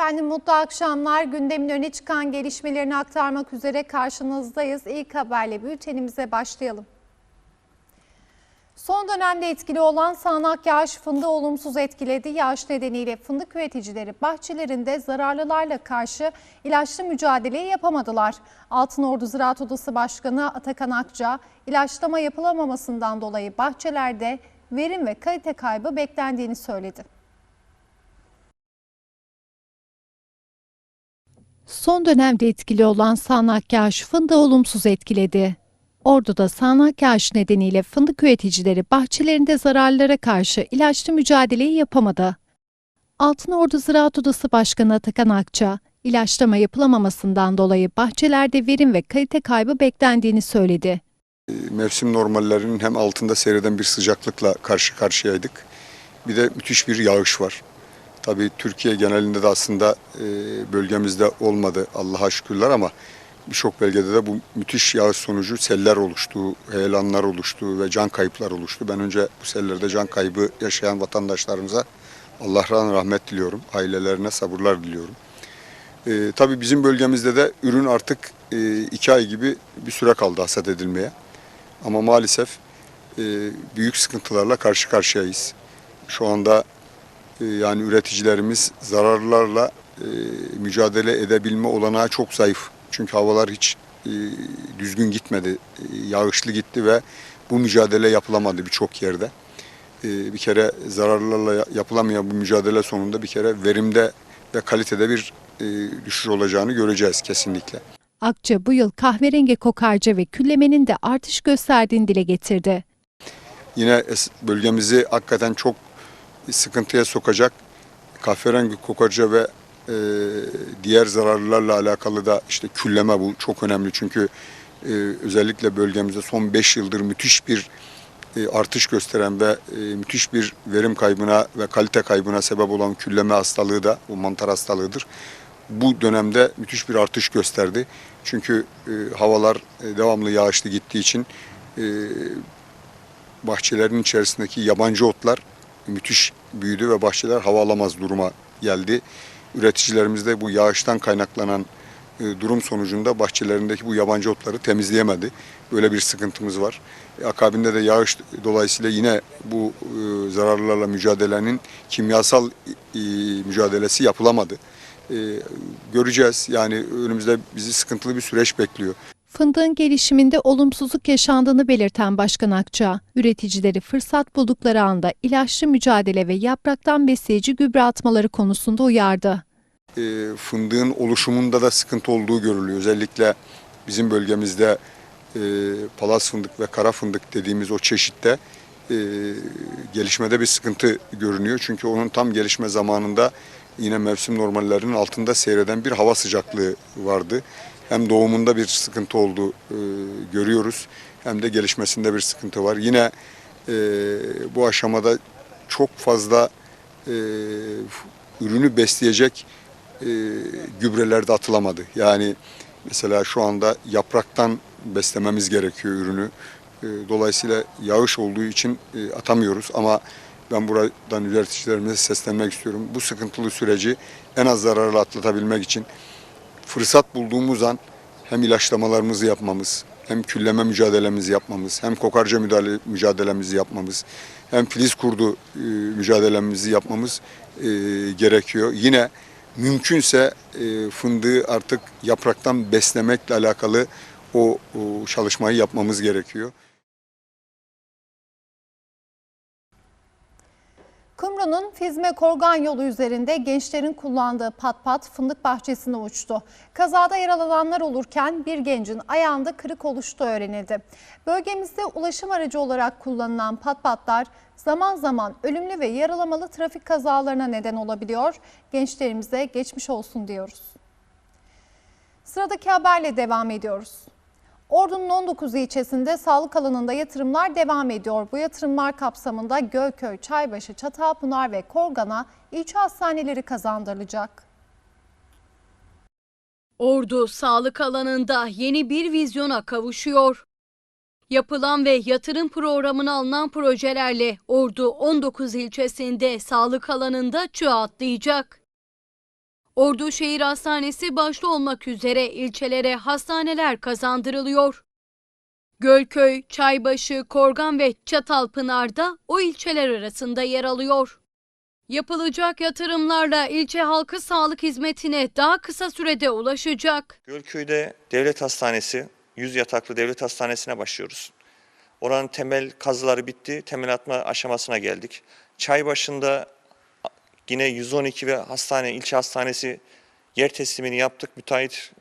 Efendim mutlu akşamlar. Gündemin öne çıkan gelişmelerini aktarmak üzere karşınızdayız. İlk haberle bültenimize başlayalım. Son dönemde etkili olan sağanak yağış fındığı olumsuz etkiledi. Yağış nedeniyle fındık üreticileri bahçelerinde zararlılarla karşı ilaçlı mücadeleyi yapamadılar. Altınordu Ziraat Odası Başkanı Atakan Akça, ilaçlama yapılamamasından dolayı bahçelerde verim ve kalite kaybı beklendiğini söyledi. Son dönemde etkili olan sağanak yağış fındığı olumsuz etkiledi. Ordu'da sağanak yağış nedeniyle fındık üreticileri bahçelerinde zararlara karşı ilaçlı mücadeleyi yapamadı. Altınordu Ziraat Odası Başkanı Atakan Akça, ilaçlama yapılamamasından dolayı bahçelerde verim ve kalite kaybı beklendiğini söyledi. mevsim normallerinin hem altında seyreden bir sıcaklıkla karşı karşıyaydık. Bir de müthiş bir yağış var. Tabii Türkiye genelinde de aslında e, bölgemizde olmadı Allah'a şükürler ama birçok bölgede de bu müthiş yağış sonucu seller oluştu, heyelanlar oluştu ve can kayıplar oluştu. Ben önce bu sellerde can kaybı yaşayan vatandaşlarımıza Allah'tan rahmet diliyorum, ailelerine sabırlar diliyorum. E, tabii bizim bölgemizde de ürün artık e, iki ay gibi bir süre kaldı hasat edilmeye. Ama maalesef e, büyük sıkıntılarla karşı karşıyayız. Şu anda yani üreticilerimiz zararlarla e, mücadele edebilme olanağı çok zayıf. Çünkü havalar hiç e, düzgün gitmedi, e, yağışlı gitti ve bu mücadele yapılamadı birçok yerde. Bir kere zararlarla ya- yapılamayan bu mücadele sonunda bir kere verimde ve kalitede bir düşüş olacağını göreceğiz kesinlikle. Akça bu yıl kahverengi kokarca ve küllemenin de artış gösterdiğini dile getirdi. yine bölgemizi hakikaten çok sıkıntıya sokacak kahverengi kokarca ve e, diğer zararlarla alakalı da işte külleme bu çok önemli çünkü e, özellikle bölgemizde son 5 yıldır müthiş bir e, artış gösteren ve e, müthiş bir verim kaybına ve kalite kaybına sebep olan külleme hastalığı da bu mantar hastalığıdır. Bu dönemde müthiş bir artış gösterdi. Çünkü e, havalar e, devamlı yağışlı gittiği için e, bahçelerin içerisindeki yabancı otlar müthiş büyüdü ve bahçeler hava alamaz duruma geldi. Üreticilerimiz de bu yağıştan kaynaklanan e, durum sonucunda bahçelerindeki bu yabancı otları temizleyemedi. Böyle bir sıkıntımız var. E, Akabinde de yağış dolayısıyla yine bu e, zararlarla mücadelenin kimyasal mücadelesi yapılamadı. Göreceğiz yani önümüzde bizi sıkıntılı bir süreç bekliyor. Fındığın gelişiminde olumsuzluk yaşandığını belirten Başkan Akça, üreticileri fırsat buldukları anda ilaçlı mücadele ve yapraktan besleyici gübre atmaları konusunda uyardı. e, fındığın oluşumunda da sıkıntı olduğu görülüyor. Özellikle bizim bölgemizde e, palas fındık ve kara fındık dediğimiz o çeşitte e, gelişmede bir sıkıntı görünüyor. Çünkü onun tam gelişme zamanında yine mevsim normallerinin altında seyreden bir hava sıcaklığı vardı. Hem doğumunda bir sıkıntı olduğu e, görüyoruz hem de gelişmesinde bir sıkıntı var. Yine e, bu aşamada çok fazla e, ürünü besleyecek e, gübreler de atılamadı. Yani mesela şu anda yapraktan beslememiz gerekiyor ürünü. E, dolayısıyla yağış olduğu için e, atamıyoruz ama ben buradan üreticilerimize seslenmek istiyorum. Bu sıkıntılı süreci en az zararla atlatabilmek için fırsat bulduğumuz an hem ilaçlamalarımızı yapmamız, hem külleme mücadelemizi yapmamız, hem kokarca müdahale, mücadelemizi yapmamız, hem filiz kurdu e, mücadelemizi yapmamız e, gerekiyor. Yine mümkünse e, fındığı artık yapraktan beslemekle alakalı o, o çalışmayı yapmamız gerekiyor. Kumru'nun Fizme Korgan yolu üzerinde gençlerin kullandığı pat pat fındık bahçesine uçtu. Kazada yaralananlar olurken bir gencin ayağında kırık oluştuğu öğrenildi. Bölgemizde ulaşım aracı olarak kullanılan pat patlar zaman zaman ölümlü ve yaralamalı trafik kazalarına neden olabiliyor. Gençlerimize geçmiş olsun diyoruz. Sıradaki haberle devam ediyoruz. Ordu'nun 19 ilçesinde sağlık alanında yatırımlar devam ediyor. Bu yatırımlar kapsamında Gölköy, Çaybaşı, Çatalpınar ve Korgan'a ilçe hastaneleri kazandırılacak. Ordu sağlık alanında yeni bir vizyona kavuşuyor. Yapılan ve yatırım programına alınan projelerle Ordu 19 ilçesinde sağlık alanında çığ atlayacak. Ordu Şehir Hastanesi başta olmak üzere ilçelere hastaneler kazandırılıyor. Gölköy, Çaybaşı, Korgan ve Çatalpınar da o ilçeler arasında yer alıyor. Yapılacak yatırımlarla ilçe halkı sağlık hizmetine daha kısa sürede ulaşacak. Gölköy'de devlet hastanesi, 100 yataklı devlet hastanesine başlıyoruz. Oranın temel kazıları bitti, temel atma aşamasına geldik. Çaybaşı'nda yine 112 ve hastane, ilçe hastanesi yer teslimini yaptık. Müteahhit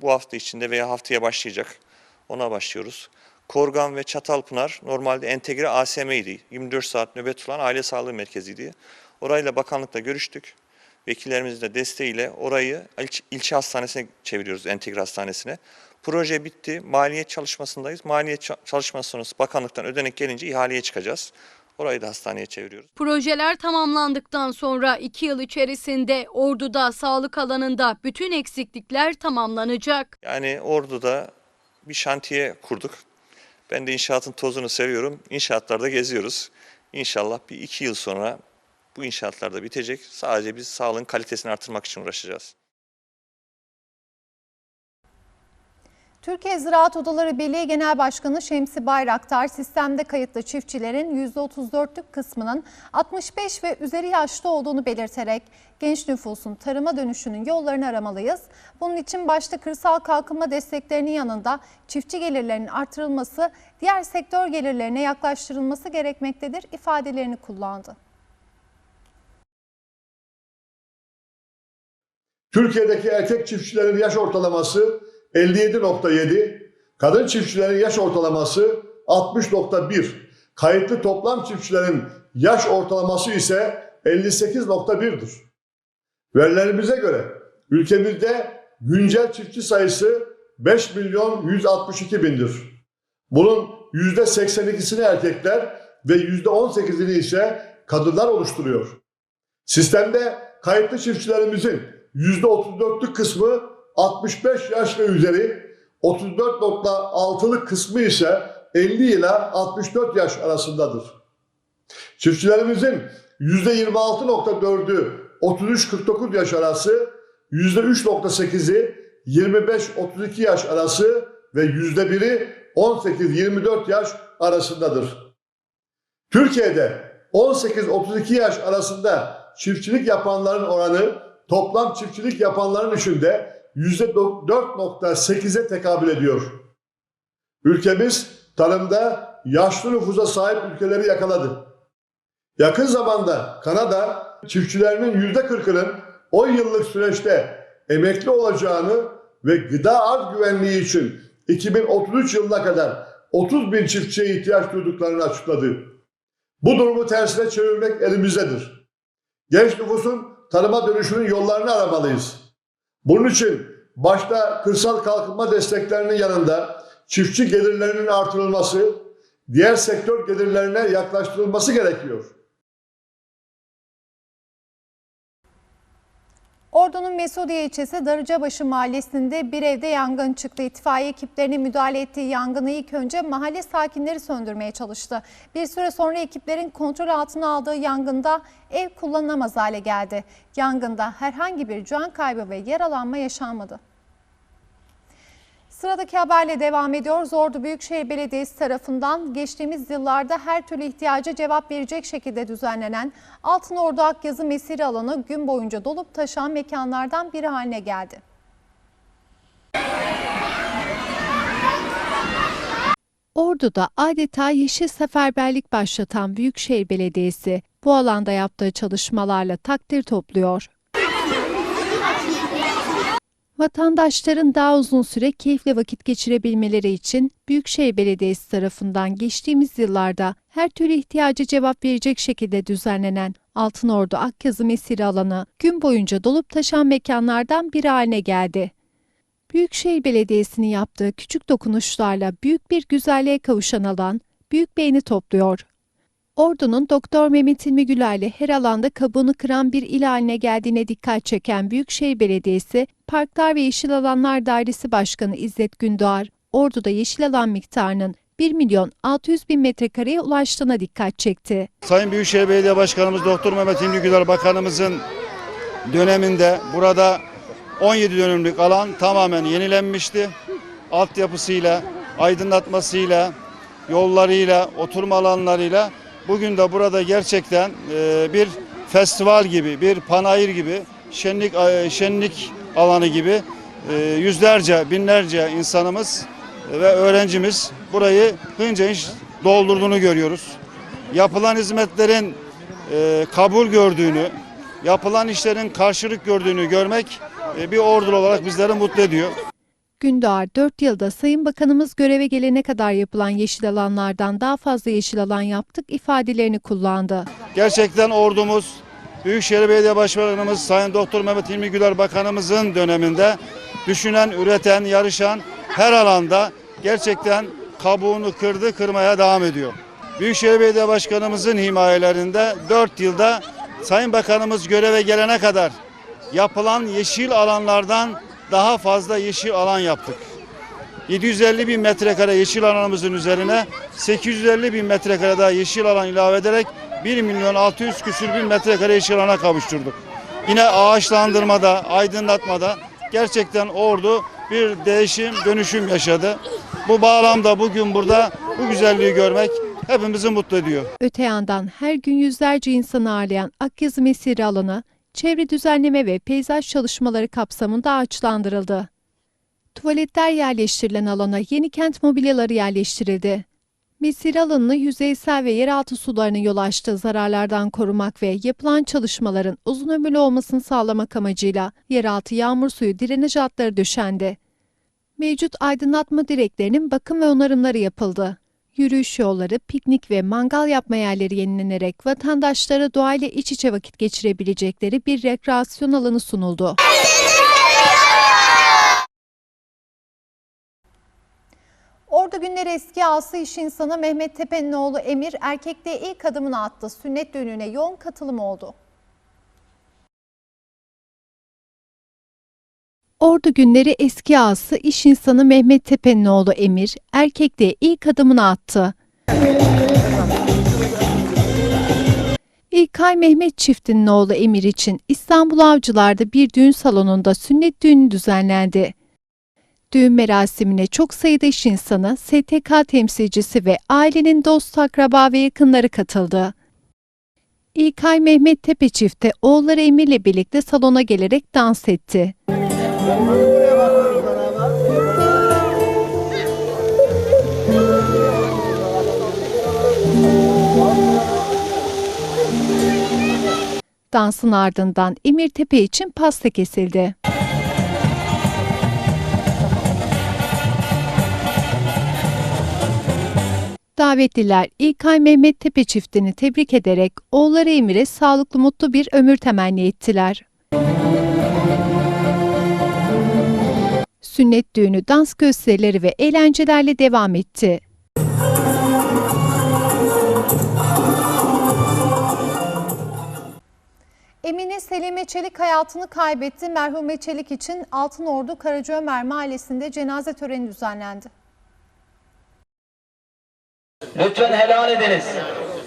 bu hafta içinde veya haftaya başlayacak. Ona başlıyoruz. Korgan ve Çatalpınar normalde entegre ASM'ydi. 24 saat nöbet olan aile sağlığı merkeziydi. Orayla bakanlıkla görüştük. Vekillerimizin de desteğiyle orayı ilç- ilçe hastanesine çeviriyoruz, entegre hastanesine. Proje bitti, maliyet çalışmasındayız. Maliyet ça- çalışması sonrası bakanlıktan ödenek gelince ihaleye çıkacağız. Orayı da hastaneye çeviriyoruz. Projeler tamamlandıktan sonra 2 yıl içerisinde Ordu'da sağlık alanında bütün eksiklikler tamamlanacak. Yani Ordu'da bir şantiye kurduk. Ben de inşaatın tozunu seviyorum. İnşaatlarda geziyoruz. İnşallah bir iki yıl sonra bu inşaatlar da bitecek. Sadece biz sağlığın kalitesini artırmak için uğraşacağız. Türkiye Ziraat Odaları Birliği Genel Başkanı Şemsi Bayraktar, sistemde kayıtlı çiftçilerin %34'lük kısmının 65 ve üzeri yaşlı olduğunu belirterek genç nüfusun tarıma dönüşünün yollarını aramalıyız. Bunun için başta kırsal kalkınma desteklerinin yanında çiftçi gelirlerinin artırılması, diğer sektör gelirlerine yaklaştırılması gerekmektedir ifadelerini kullandı. Türkiye'deki erkek çiftçilerin yaş ortalaması 57.7, kadın çiftçilerin yaş ortalaması 60.1, kayıtlı toplam çiftçilerin yaş ortalaması ise 58.1'dir. Verilerimize göre ülkemizde güncel çiftçi sayısı 5 milyon 162 bindir. Bunun %82'sini erkekler ve %18'ini ise kadınlar oluşturuyor. Sistemde kayıtlı çiftçilerimizin %34'lük kısmı 65 yaş ve üzeri, 34.6'lık kısmı ise 50 ile 64 yaş arasındadır. Çiftçilerimizin %26.4'ü 33-49 yaş arası, %3.8'i 25-32 yaş arası ve %1'i 18-24 yaş arasındadır. Türkiye'de 18-32 yaş arasında çiftçilik yapanların oranı toplam çiftçilik yapanların içinde %4.8'e tekabül ediyor. Ülkemiz tarımda yaşlı nüfusa sahip ülkeleri yakaladı. Yakın zamanda Kanada çiftçilerinin %40'ının 10 yıllık süreçte emekli olacağını ve gıda arz güvenliği için 2033 yılına kadar 30 bin çiftçiye ihtiyaç duyduklarını açıkladı. Bu durumu tersine çevirmek elimizdedir. Genç nüfusun tarıma dönüşünün yollarını aramalıyız. Bunun için başta kırsal kalkınma desteklerinin yanında çiftçi gelirlerinin artırılması, diğer sektör gelirlerine yaklaştırılması gerekiyor. Ordu'nun Mesudiye ilçesi Darıcabaşı mahallesinde bir evde yangın çıktı. İtfaiye ekiplerinin müdahale ettiği yangını ilk önce mahalle sakinleri söndürmeye çalıştı. Bir süre sonra ekiplerin kontrol altına aldığı yangında ev kullanılamaz hale geldi. Yangında herhangi bir can kaybı ve yaralanma yaşanmadı. Sıradaki haberle devam ediyoruz. Ordu Büyükşehir Belediyesi tarafından geçtiğimiz yıllarda her türlü ihtiyaca cevap verecek şekilde düzenlenen Altınordu Akyazı Mesire alanı gün boyunca dolup taşan mekanlardan biri haline geldi. Ordu'da adeta yeşil seferberlik başlatan Büyükşehir Belediyesi bu alanda yaptığı çalışmalarla takdir topluyor. Vatandaşların daha uzun süre keyifle vakit geçirebilmeleri için Büyükşehir Belediyesi tarafından geçtiğimiz yıllarda her türlü ihtiyaca cevap verecek şekilde düzenlenen Altınordu Akyazı Mesire alanı gün boyunca dolup taşan mekanlardan biri haline geldi. Büyükşehir Belediyesi'nin yaptığı küçük dokunuşlarla büyük bir güzelliğe kavuşan alan büyük beğeni topluyor. Ordu'nun Doktor Mehmet İlmi Güler'le her alanda kabuğunu kıran bir il haline geldiğine dikkat çeken Büyükşehir Belediyesi, Parklar ve Yeşil Alanlar Dairesi Başkanı İzzet Gündoğar, Ordu'da yeşil alan miktarının 1 milyon 600 bin metrekareye ulaştığına dikkat çekti. Sayın Büyükşehir Belediye Başkanımız Doktor Mehmet İlmi Güler Bakanımızın döneminde burada 17 dönümlük alan tamamen yenilenmişti. Altyapısıyla, aydınlatmasıyla, yollarıyla, oturma alanlarıyla bugün de burada gerçekten e, bir festival gibi, bir panayır gibi, şenlik şenlik alanı gibi e, yüzlerce, binlerce insanımız ve öğrencimiz burayı hınca hınç doldurduğunu görüyoruz. Yapılan hizmetlerin e, kabul gördüğünü, yapılan işlerin karşılık gördüğünü görmek bir ordulu olarak bizleri mutlu ediyor. Gündoğar 4 yılda Sayın Bakanımız göreve gelene kadar yapılan yeşil alanlardan daha fazla yeşil alan yaptık ifadelerini kullandı. Gerçekten ordumuz, Büyükşehir Belediye Başkanımız Sayın Doktor Mehmet İlmi Güler Bakanımızın döneminde düşünen, üreten, yarışan her alanda gerçekten kabuğunu kırdı, kırmaya devam ediyor. Büyükşehir Belediye Başkanımızın himayelerinde 4 yılda Sayın Bakanımız göreve gelene kadar yapılan yeşil alanlardan daha fazla yeşil alan yaptık. 750 bin metrekare yeşil alanımızın üzerine 850 bin metrekare daha yeşil alan ilave ederek 1 milyon 600 küsür bin metrekare yeşil alana kavuşturduk. Yine ağaçlandırmada, aydınlatmada gerçekten ordu bir değişim, dönüşüm yaşadı. Bu bağlamda bugün burada bu güzelliği görmek hepimizi mutlu ediyor. Öte yandan her gün yüzlerce insanı ağırlayan Akyazı Mesire alanı, çevre düzenleme ve peyzaj çalışmaları kapsamında ağaçlandırıldı. Tuvaletler yerleştirilen alana yeni kent mobilyaları yerleştirildi. Mesire alanını yüzeysel ve yeraltı sularının yol açtığı zararlardan korumak ve yapılan çalışmaların uzun ömürlü olmasını sağlamak amacıyla yeraltı yağmur suyu drenaj hatları döşendi. Mevcut aydınlatma direklerinin bakım ve onarımları yapıldı. Yürüyüş yolları, piknik ve mangal yapma yerleri yenilenerek vatandaşlara doğayla iç içe vakit geçirebilecekleri bir rekreasyon alanı sunuldu. Ordu günleri eski ası iş insanı Mehmet Tepe'nin oğlu Emir erkekliğe ilk adımını attı. Sünnet düğününe yoğun katılım oldu. Ordu günleri eski ağası iş insanı Mehmet Tepe'nin oğlu Emir, erkekliğe ilk adımını attı. İlkay Mehmet çiftinin oğlu Emir için İstanbul Avcılar'da bir düğün salonunda sünnet düğünü düzenlendi. Düğün merasimine çok sayıda iş insanı, STK temsilcisi ve ailenin dost, akraba ve yakınları katıldı. İlkay Mehmet Tepe çifti oğulları Emir'le birlikte salona gelerek dans etti. Dansın ardından Emir Tepe için pasta kesildi. Davetliler İlkay Mehmet Tepe çiftini tebrik ederek oğulları Emir'e sağlıklı mutlu bir ömür temenni ettiler. Sünnet düğünü dans gösterileri ve eğlencelerle devam etti. Emine Selime Çelik hayatını kaybetti. Merhume Çelik için Altınordu Karacaömer Mahallesi'nde cenaze töreni düzenlendi. Lütfen helal ediniz.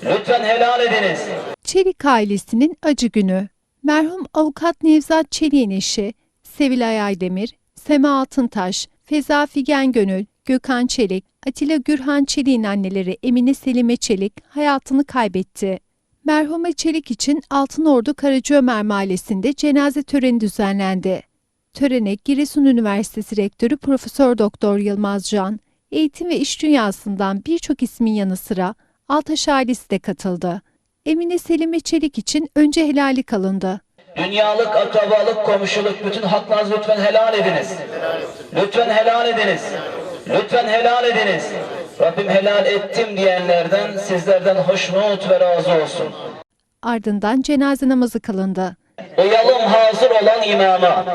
Lütfen helal ediniz. Çelik ailesinin acı günü. Merhum avukat Nevzat Çelik'in eşi Sevilay Aydemir, Sema Altıntaş, Feza Figen Gönül, Gökhan Çelik, Atilla Gürhan Çelik'in anneleri Emine Selime Çelik hayatını kaybetti. Merhume Çelik için Altınordu Karacaömer Mahallesi'nde cenaze töreni düzenlendi. Törene Giresun Üniversitesi Rektörü Profesör Doktor Yılmaz Can, eğitim ve iş dünyasından birçok ismin yanı sıra Altaş ailesi de katıldı. Emine Selime Çelik için önce helallik alındı. Dünyalık, akrabalık, komşuluk bütün haklarınızı lütfen helal ediniz. Lütfen helal ediniz. Lütfen helal ediniz. Rabbim helal ettim diyenlerden, sizlerden hoşnut ve razı olsun. Ardından cenaze namazı kılındı. Uyalım hazır olan imama.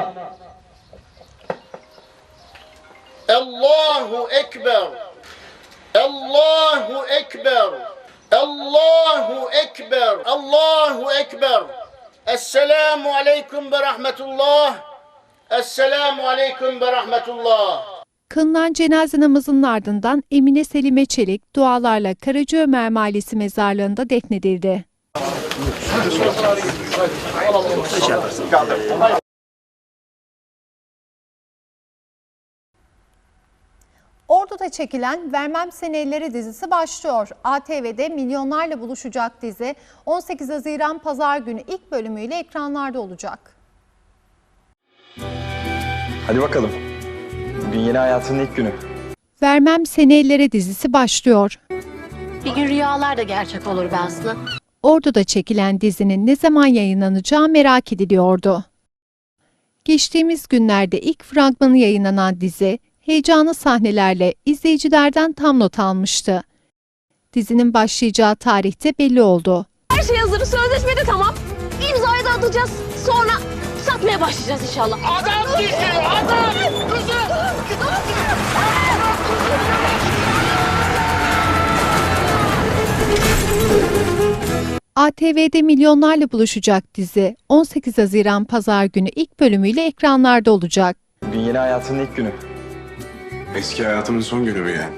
Allahu Ekber. Allahu Ekber. Allahu Ekber. Allahu Ekber. Esselamu Aleyküm ve Rahmetullah. Esselamu Aleyküm ve Rahmetullah. Kılınan cenaze namazının ardından Emine Selime Çelik dualarla Karacaömer Mahallesi mezarlığında defnedildi. Ordu'da çekilen Vermem Seni Ellere dizisi başlıyor. ATV'de milyonlarla buluşacak dizi 18 Haziran Pazar günü ilk bölümüyle ekranlarda olacak. Hadi bakalım. Bugün yeni hayatının ilk günü. Vermem Seni Ellere dizisi başlıyor. Bir gün rüyalar da gerçek olur be Aslı. Ordu'da çekilen dizinin ne zaman yayınlanacağı merak ediliyordu. Geçtiğimiz günlerde ilk fragmanı yayınlanan dizi, heyecanlı sahnelerle izleyicilerden tam not almıştı. Dizinin başlayacağı tarihte belli oldu. Her şey hazır. Sözleşme de tamam. İmzayı da atacağız. Sonra satmaya başlayacağız inşallah. Adam dişi! Adam! ATV'de milyonlarla buluşacak dizi 18 Haziran Pazar günü ilk bölümüyle ekranlarda olacak. Bugün yeni hayatının ilk günü. Eski hayatımın son günü mü yani?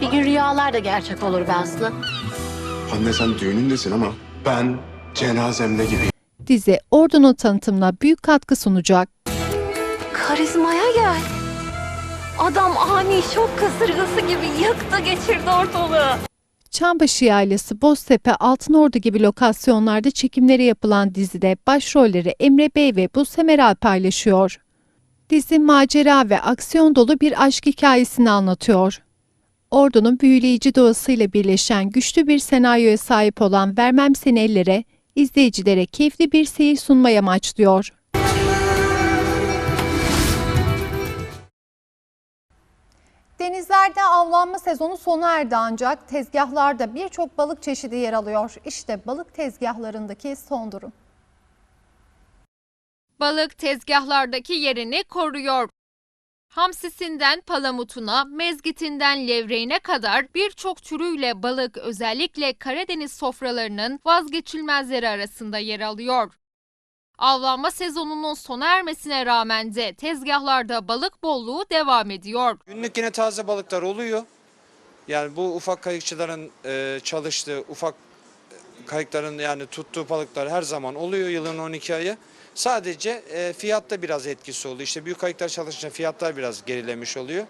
Bir gün rüyalar da gerçek olur be Aslı. Anne sen düğünündesin ama ben cenazemde gibi. Dizi Ordu'nun tanıtımına büyük katkı sunacak. Karizmaya gel. Adam ani şok kasırgası gibi yaktı geçirdi ortalığı. Çambaşı Yaylası, Boztepe, Altınordu gibi lokasyonlarda çekimleri yapılan dizide başrolleri Emre Bey ve Buse Meral paylaşıyor. Dizi macera ve aksiyon dolu bir aşk hikayesini anlatıyor. Ordu'nun büyüleyici doğasıyla birleşen güçlü bir senaryoya sahip olan Vermem Seni Ellere, izleyicilere keyifli bir seyir sunmayı amaçlıyor. Denizlerde avlanma sezonu sona erdi ancak tezgahlarda birçok balık çeşidi yer alıyor. İşte balık tezgahlarındaki son durum. Balık tezgahlardaki yerini koruyor. Hamsisinden palamutuna, mezgitinden levreğine kadar birçok türüyle balık özellikle Karadeniz sofralarının vazgeçilmezleri arasında yer alıyor. Avlanma sezonunun sona ermesine rağmen de tezgahlarda balık bolluğu devam ediyor. Günlük yine taze balıklar oluyor. Yani bu ufak kayıkçıların e, çalıştığı, ufak e, kayıkların yani tuttuğu balıklar her zaman oluyor yılın 12 ayı. Sadece e, fiyatta biraz etkisi oluyor. İşte büyük kayıklar çalışınca fiyatlar biraz gerilemiş oluyor.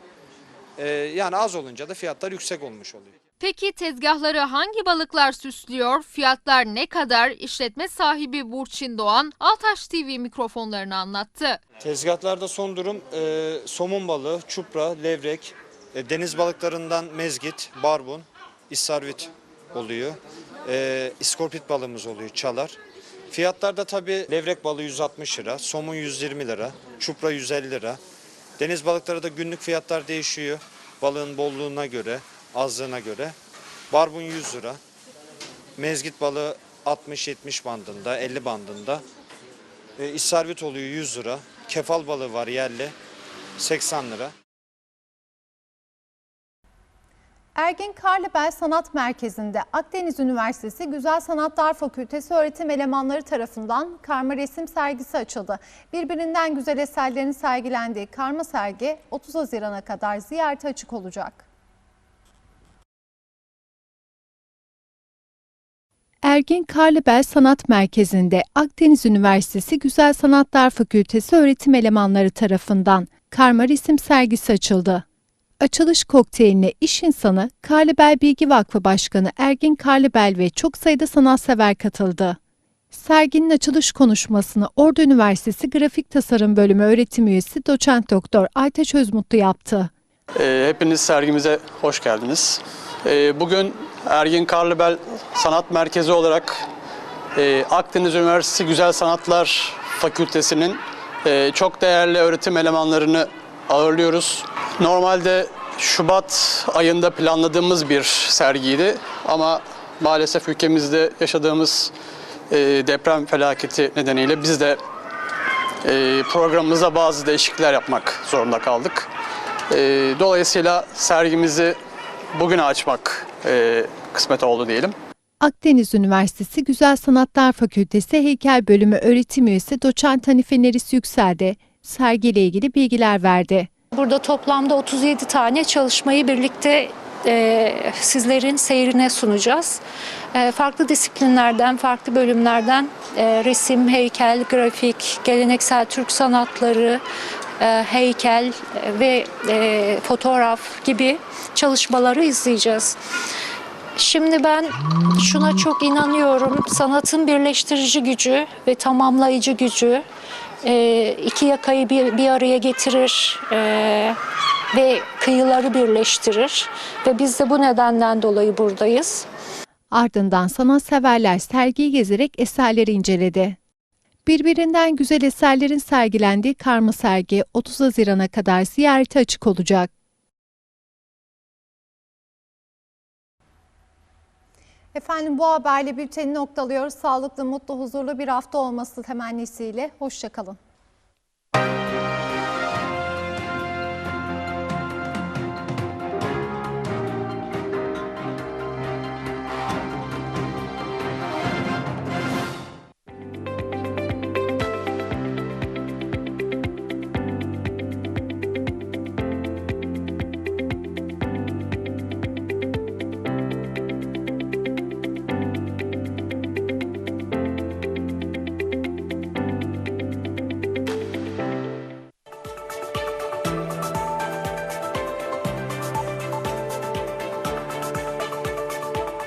E, yani az olunca da fiyatlar yüksek olmuş oluyor. Peki tezgahları hangi balıklar süslüyor? Fiyatlar ne kadar? İşletme sahibi Burçin Doğan Altaş TV mikrofonlarını anlattı. Tezgahlarda son durum e, somun balığı, çupra, levrek, e, deniz balıklarından mezgit, barbun, isarvit oluyor. E, iskorpit balığımız oluyor, çalar. Fiyatlarda tabii levrek balığı 160 lira, somun 120 lira, çupra 150 lira. Deniz balıkları da günlük fiyatlar değişiyor. Balığın bolluğuna göre, azlığına göre. Barbun 100 lira. Mezgit balığı 60-70 bandında, 50 bandında. E, İsarvit oluyor 100 lira. Kefal balığı var yerli 80 lira. Ergin Karlıbel Sanat Merkezi'nde Akdeniz Üniversitesi Güzel Sanatlar Fakültesi öğretim elemanları tarafından karma resim sergisi açıldı. Birbirinden güzel eserlerin sergilendiği karma sergi 30 Haziran'a kadar ziyarete açık olacak. Ergin Karlıbel Sanat Merkezi'nde Akdeniz Üniversitesi Güzel Sanatlar Fakültesi öğretim elemanları tarafından karma resim sergisi açıldı. Açılış kokteyline iş insanı Karlıbel Bilgi Vakfı Başkanı Ergin Karlıbel ve çok sayıda sanatsever katıldı. Serginin açılış konuşmasını Ordu Üniversitesi Grafik Tasarım Bölümü öğretim üyesi doçent doktor Aytaç Özmutlu yaptı. Ee, Hepiniz sergimize hoş geldiniz. Ee, Bugün Ergin Karlıbel Sanat Merkezi olarak e, Akdeniz Üniversitesi Güzel Sanatlar Fakültesi'nin e, çok değerli öğretim elemanlarını ağırlıyoruz. Normalde Şubat ayında planladığımız bir sergiydi ama maalesef ülkemizde yaşadığımız e, deprem felaketi nedeniyle biz de e, programımızda bazı değişiklikler yapmak zorunda kaldık. E, dolayısıyla sergimizi bugün açmak kısmet oldu diyelim. Akdeniz Üniversitesi Güzel Sanatlar Fakültesi Heykel Bölümü öğretim üyesi doçent Hanife Neris Yüksel de sergiyle ilgili bilgiler verdi. Burada toplamda 37 tane çalışmayı birlikte e, sizlerin seyrine sunacağız. E, farklı disiplinlerden, farklı bölümlerden e, resim, heykel, grafik, geleneksel Türk sanatları, e, heykel e, ve e, fotoğraf gibi çalışmaları izleyeceğiz. Şimdi ben şuna çok inanıyorum. Sanatın birleştirici gücü ve tamamlayıcı gücü e, iki yakayı bir, bir araya getirir e, ve kıyıları birleştirir. Ve biz de bu nedenden dolayı buradayız. Ardından sanatseverler sergiyi gezerek eserleri inceledi. Birbirinden güzel eserlerin sergilendiği karma sergi 30 Haziran'a kadar ziyarete açık olacak. Efendim bu haberle bülteni noktalıyoruz. Sağlıklı, mutlu, huzurlu bir hafta olması temennisiyle. Hoşçakalın.